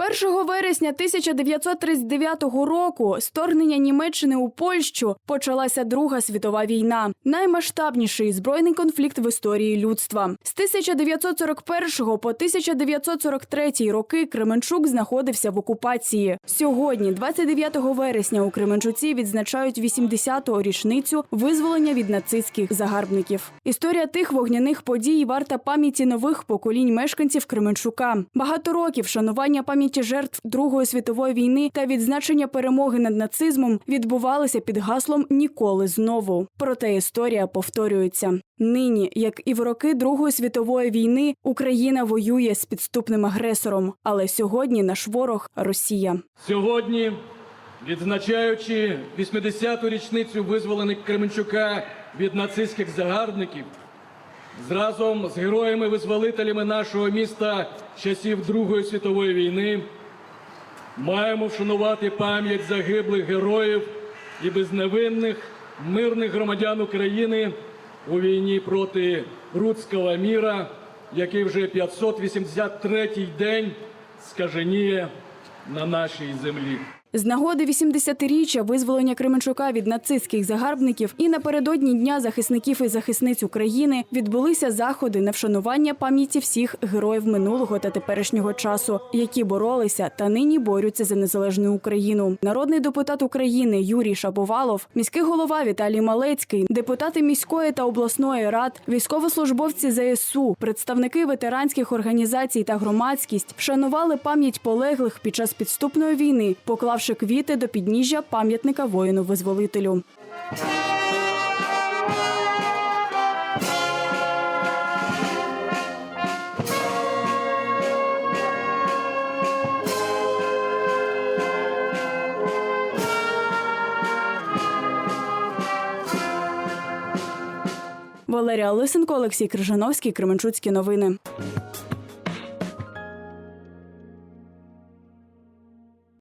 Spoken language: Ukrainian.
1 вересня 1939 року вторгнення Німеччини у Польщу почалася Друга світова війна, наймасштабніший збройний конфлікт в історії людства. З 1941 по 1943 роки Кременчук знаходився в окупації. Сьогодні, 29 вересня, у Кременчуці відзначають 80-ту річницю визволення від нацистських загарбників. Історія тих вогняних подій варта пам'яті нових поколінь мешканців Кременчука. Багато років шанування пам'яті жертв Другої світової війни та відзначення перемоги над нацизмом відбувалися під гаслом Ніколи знову. Проте історія повторюється. Нині, як і в роки Другої світової війни, Україна воює з підступним агресором. Але сьогодні наш ворог Росія. Сьогодні, відзначаючи 80-ту річницю визволення Кременчука від нацистських загарбників, зразом з героями-визволителями нашого міста часів Другої світової війни, маємо вшанувати пам'ять загиблих героїв і безневинних мирних громадян України у війні проти Руцького міра, який вже 583-й день скаженіє на нашій землі. З нагоди 80-річчя визволення Кременчука від нацистських загарбників і напередодні Дня захисників і захисниць України відбулися заходи на вшанування пам'яті всіх героїв минулого та теперішнього часу, які боролися та нині борються за незалежну Україну. Народний депутат України Юрій Шаповалов, міський голова Віталій Малецький, депутати міської та обласної рад, військовослужбовці ЗСУ, представники ветеранських організацій та громадськість вшанували пам'ять полеглих під час підступної війни, поклавши квіти до підніжжя пам'ятника воїну-визволителю. Валерія Лисенко, Олексій Крижановський, Кременчуцькі новини.